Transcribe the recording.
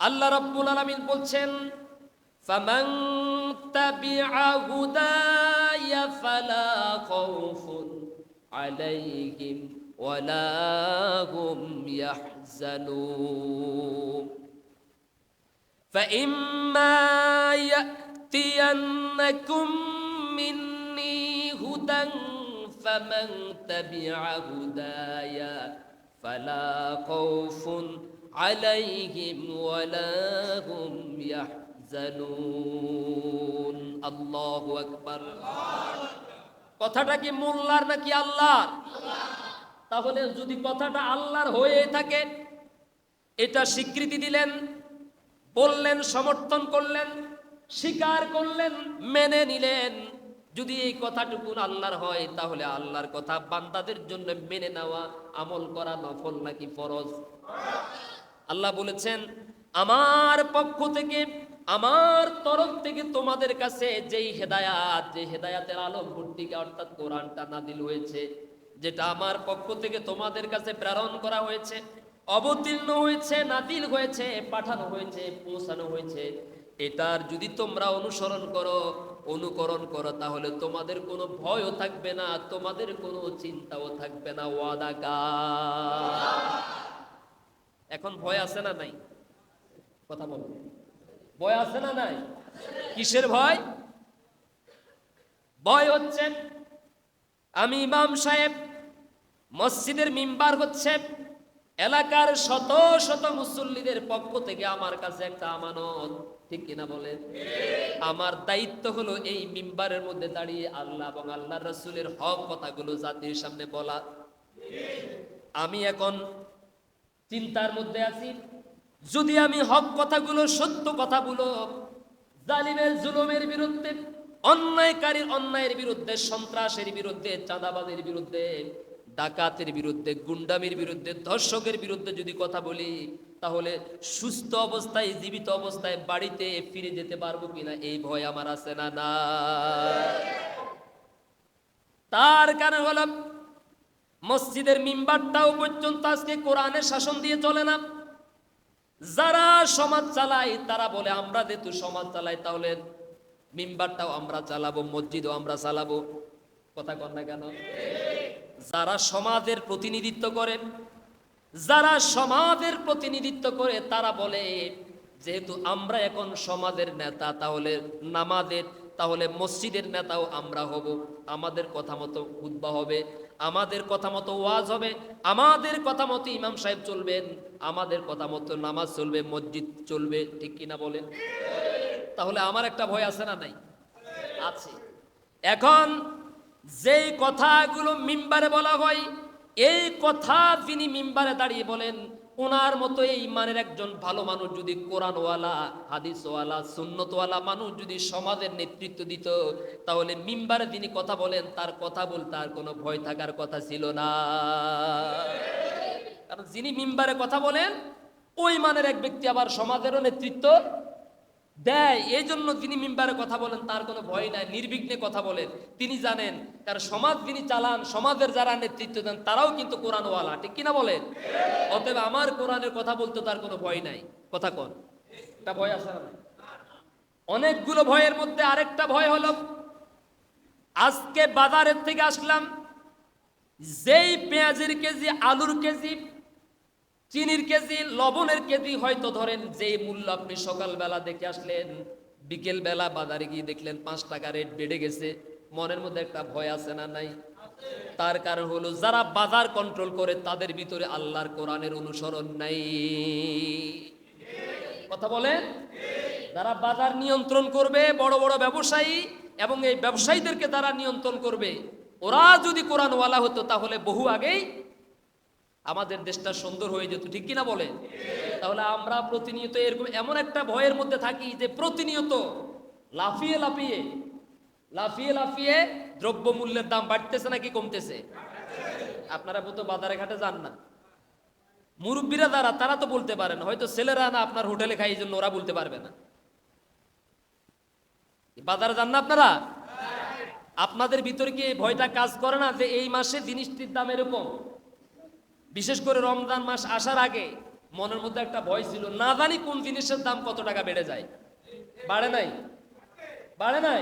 আল্লাহ রাব্বুল আলামিন বলছেন ফামান তাবিআ হুদায়া ফালা খাউফুন আলাইহিম ওয়ালা হুম ইয়াহজানুন فإما يأتينكم مني هدى فمن تبع هدايا فلا خوف عليهم ولا هم يحزنون الله أكبر কথাটা কি মোল্লার নাকি আল্লাহর তাহলে যদি কথাটা আল্লাহর হয়ে থাকে এটা স্বীকৃতি দিলেন বললেন সমর্থন করলেন স্বীকার করলেন মেনে নিলেন যদি এই কথাটুকু আল্লাহর হয় তাহলে আল্লাহর কথা বান্দাদের জন্য মেনে নেওয়া আমল করা নফল নাকি ফরজ আল্লাহ বলেছেন, আমার পক্ষ থেকে, আমার তরফ থেকে তোমাদের কাছে যেই হেদায়াত, যে হেদায়াতের আলো ভর্তিকা অর্থাৎ কোরআনটা নাদিল হয়েছে, যেটা আমার পক্ষ থেকে তোমাদের কাছে প্রেরণ করা হয়েছে, অবতীর্ণ হয়েছে নাদিল হয়েছে, পাঠানো হয়েছে, পৌঁছানো হয়েছে, এটার যদি তোমরা অনুসরণ করো, অনুকরণ করো, তাহলে তোমাদের কোনো ভয়ও থাকবে না, তোমাদের কোনো চিন্তাও থাকবে না ওয়াদাকা এখন ভয় আছে না নাই? কথা বলো। ভয় আছে না নাই? কিসের ভয়? ভয় হচ্ছে আমি ইমাম সাহেব, মসজিদের মিম্বার হচ্ছে এলাকার শত শত মুসল্লিদের পক্ষ থেকে আমার কাছে একটা আমানত। ঠিক কিনা বলেন? আমার দায়িত্ব হলো এই মিম্বারের মধ্যে দাঁড়িয়ে আল্লাহ এবং আল্লাহ রসুলের হক কথাগুলো জাতির সামনে বলা। আমি এখন চিন্তার মধ্যে আছি। যদি আমি হক কথাগুলো, সত্য কথাগুলো জালিমের জুলুমের বিরুদ্ধে, অন্যায়কারীর অন্যায়ের বিরুদ্ধে, সন্ত্রাসের বিরুদ্ধে চাঁদাবাদের বিরুদ্ধে, ডাকাতের বিরুদ্ধে, গুন্ডামির বিরুদ্ধে, ধর্ষকের বিরুদ্ধে যদি কথা বলি, তাহলে সুস্থ অবস্থায়, জীবিত অবস্থায় বাড়িতে ফিরে যেতে পারব কিনা, এই ভয় আমার আছে না না তার কারণ হলো মসজিদের মিম্বারটাও পর্যন্ত আজকে কোরআনের শাসন দিয়ে চলে না। যারা সমাজ চালায়, তারা বলে, আমরা যেহেতু সমাজ চালাই, তাহলে মিম্বারটাও আমরা চালাবো, মসজিদও আমরা চালাবো। কথা কন না কেন? যারা সমাজের প্রতিনিধিত্ব করে, যারা সমাজের প্রতিনিধিত্ব করে, তারা বলে, যেহেতু আমরা এখন সমাজের নেতা, তাহলে নামাজের তাহলে মসজিদের নেতাও আমরা হব। আমাদের কথা মতো উদ্বা হবে, আমাদের কথা মতো ওয়াজ হবে, আমাদের কথা মতো ইমাম সাহেব চলবেন আমাদের কথা মতো নামাজ চলবে, মসজিদ চলবে, ঠিক কিনা বলেন? তাহলে আমার একটা ভয় আছে না নাই? আছে। এখন যেই কথাগুলো মিম্বারে বলা হয়, এই কথা যিনি মিম্বারে দাঁড়িয়ে বলেন ওনার মতো এই মানের একজন ভালো মানুষ যদি কোরআনওয়ালা, হাদিসওয়ালা, সুন্নতওয়ালা মানুষ যদি সমাজের নেতৃত্ব দিত, তাহলে মিম্বারে তিনি কথা বলেন, তার কথা বলতে আর কোনো ভয় থাকার কথা ছিল না। কারণ যিনি মিম্বারে কথা বলেন, ওই মানের এক ব্যক্তি আবার সমাজেরও নেতৃত্ব দেয় এই জন্য তিনি মিম্বারে কথা বলেন, তার কোনো ভয় নাই, নির্বিঘ্নে কথা বলেন। তিনি জানেন, তার সমাজ তিনি চালান, সমাজের যারা নেতৃত্ব দেন, তারাও কিন্তু কোরআনওয়ালা, ঠিক কিনা বলেন? অতএব আমার কোরআনের কথা বলতে তার কোনো ভয় নাই। কথা কন। একটা ভয় আছে না অনেকগুলো ভয়ের মধ্যে আরেকটা ভয় হলো, আজকে বাজারের থেকে আসলাম, যেই পেঁয়াজের কেজি, আলুর কেজি চিনির কেজি, লবণের কেজি হয়তো ধরেন যে মূল্য আপনি সকালবেলা দেখে আসলেন বিকেল বেলা বাজারে গিয়ে দেখলেন পাঁচ টাকা রেট বেড়ে গেছে। মনের মধ্যে একটা ভয় আছে না নাই? তার কারণ হলো যারা বাজার কন্ট্রোল করে, তাদের ভিতরে আল্লাহর কোরআনের অনুসরণ নাই। কথা বলেন? যারা বাজার নিয়ন্ত্রণ করবে, বড় বড় ব্যবসায়ী এবং এই ব্যবসায়ীদেরকে তারা নিয়ন্ত্রণ করবে। ওরা যদি কোরআনওয়ালা হতো, তাহলে বহু আগেই আমাদের দেশটা সুন্দর হয়ে যেত, ঠিক কিনা বলে তাহলে আমরা প্রতিনিয়ত এরকম এমন একটা ভয়ের মধ্যে থাকি যে প্রতিনিয়ত লাফিয়ে লাফিয়ে লাফিয়ে লাফিয়ে দ্রব্য মূল্যের দাম বাড়তেছে নাকি কমতেছে? আপনারা তো বাজারে ঘাটে যান না। মুরব্বীরা যারা, তারা তো বলতে পারেন, হয়তো ছেলেরা না আপনার হোটেলে খাই জন্য ওরা বলতে পারবে না। বাজারে যান না আপনারা? আপনাদের ভিতরে কি ভয়টা কাজ করে না যে এই মাসে জিনিসটির দাম এরকম? বিশেষ করে রমজান মাস আসার আগে মনের মধ্যে একটা ভয় ছিল, না জানি কোন জিনিসের দাম কত টাকা বেড়ে যায়। বাড়ে নাই? বাড়ে নাই?